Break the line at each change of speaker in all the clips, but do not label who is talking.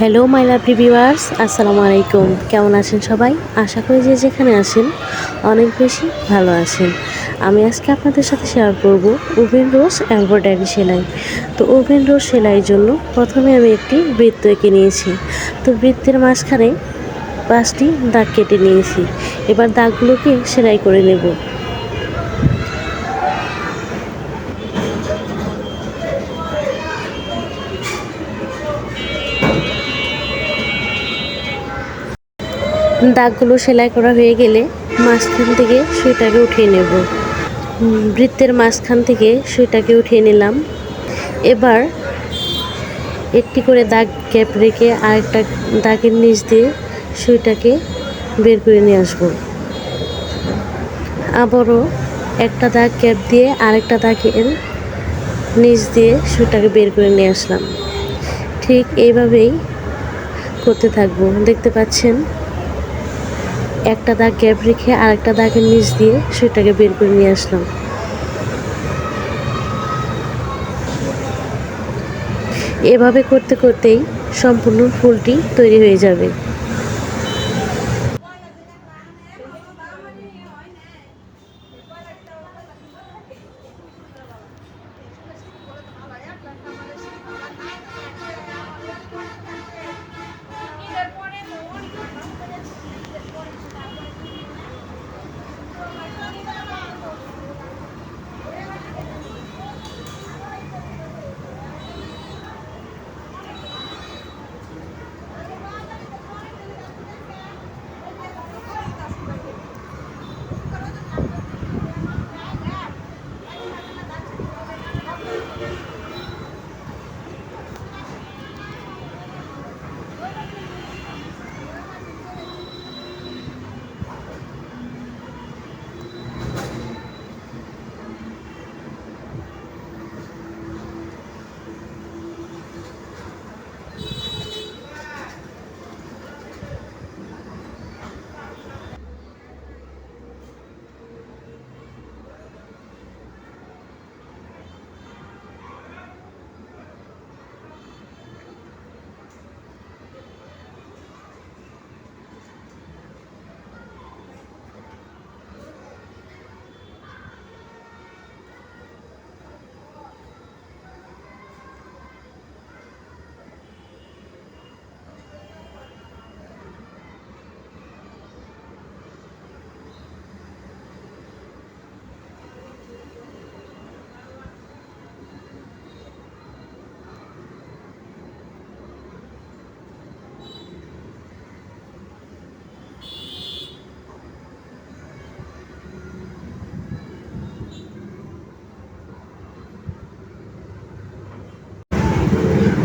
Hello my lovely viewers আসসালামু আলাইকুম কেমন আছেন সবাই? আশা করি যে যেখানে আছেন, অনেক বেশি ভালো আছেন। আমি আজকে আপনাদের সাথে শেয়ার করব ওভেন রোজ এমব্রয়ডারি সেলাই। তো ওভেন রোজ সেলাইয়ের জন্য প্রথমে আমি একটি বৃত্ত এঁকে নিয়েছি। তো বৃত্তের মাঝখানে পাঁচটি দাগ কেটে নিয়েছি। এবার দাগগুলোকে সেলাই করে নেব। দাগগুলো সেলাই করা হয়ে গেলে মাঝখান থেকে সুইটাকে উঠিয়ে নেব। বৃত্তের মাঝখান থেকে সুইটাকে উঠিয়ে নিলাম। এবার একটি করে দাগ গ্যাপ রেখে আরেকটা দাগের নিচ দিয়ে সুইটাকে বের করে নিয়ে আসব। আবারও একটা দাগ গ্যাপ দিয়ে আরেকটা দাগের নিচ দিয়ে সুইটাকে বের করে নিয়ে আসলাম। ঠিক এইভাবেই করতে থাকব। দেখতে পাচ্ছেন? একটা দাগ গ্যাপ রেখে আরেকটা দাগের নিচ দিয়ে সেটাকে বের করে নিয়ে আসলাম। এভাবে করতে করতেই সম্পূর্ণ ফুলটি তৈরি হয়ে যাবে।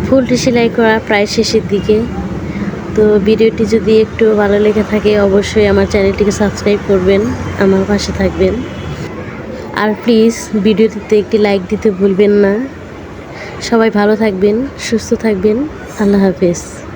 ফুলটি সেলাই করা প্রায় শেষের দিকে। তো ভিডিওটি যদি একটু ভালো লেগে থাকে, অবশ্যই আমার চ্যানেলটিকে সাবস্ক্রাইব করবেন, আমার পাশে থাকবেন। আর প্লিজ, ভিডিওটিতে একটি লাইক দিতে ভুলবেন না। সবাই ভালো থাকবেন, সুস্থ থাকবেন। আল্লাহ হাফেজ।